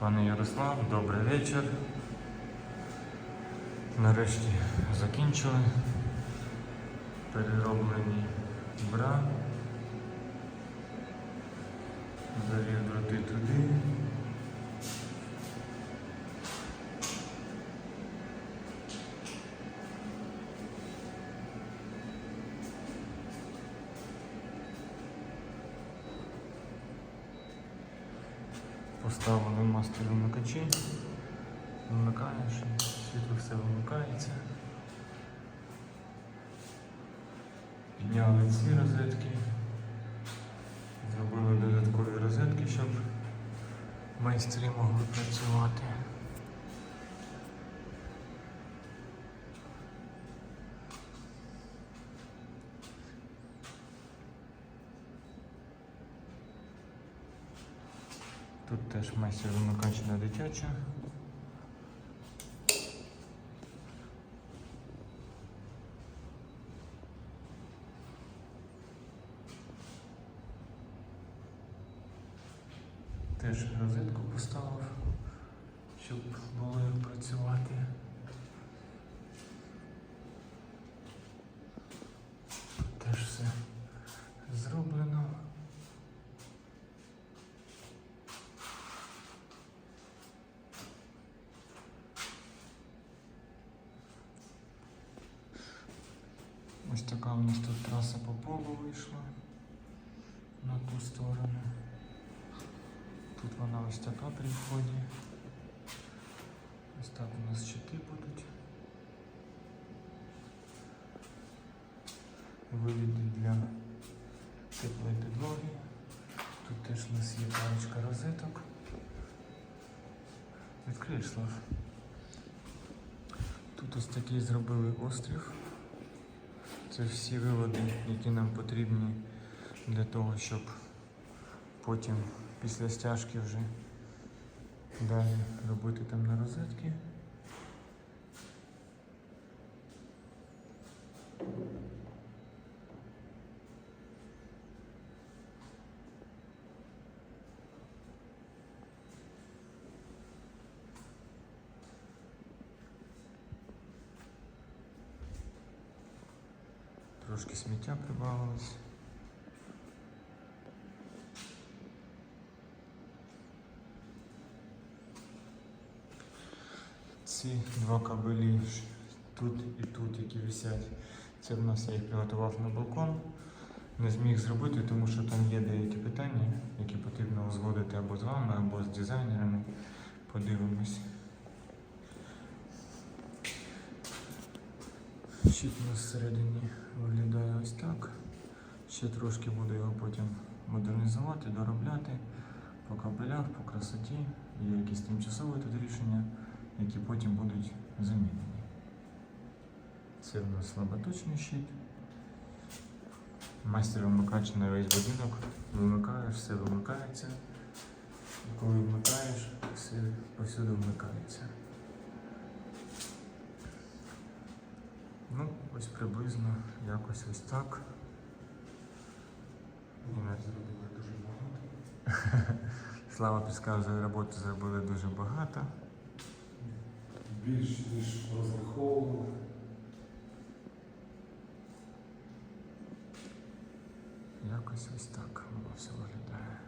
Пане Ярослав, добрий вечір. Нарешті закінчили. Перероблені бра. Завів дроти туди. Поставили мастер вимикачі. Вимикаєш, світло все вимикається. Підняли ці розетки. Зробили додаткові розетки, щоб майстрі могли працювати. Тут теж майстер вимикачена дитяча. Теж розетку поставив, щоб було працювати. Тут теж все зроблено. Така у нас тут траса по полу вийшла на ту сторону. Тут вона ось така при вході. Ось так у нас щити будуть. Вивіди для теплої підлоги. Тут теж у нас є парочка розеток. Відкриєш Слав. Тут ось такий зробили острів. Це всі виводи, які нам потрібні для того, щоб потім після стяжки вже далі робити там на розетки. Трошки сміття прибавилось. Ці два кабелі тут і тут, які висять, це в нас я їх приготував на балкон. Не зміг зробити, тому що там є деякі питання, які потрібно узгодити або з вами, або з дизайнерами. Подивимось. Щит у нас всередині виглядає ось так. Ще трошки буду його потім модернізувати, доробляти по кабелях, по красоті. Є якісь тимчасові тут рішення, які потім будуть замінені. Це в нас слаботочний щит. Майстер вимикач на весь будинок. Вимикаєш, все вимикається. І коли вмикаєш, все повсюди вмикається. Ось приблизно якось ось так. Зробили дуже багато. Слава підказує, роботи зробили дуже багато. більш ніж розраховував. Якось ось так воно все виглядає.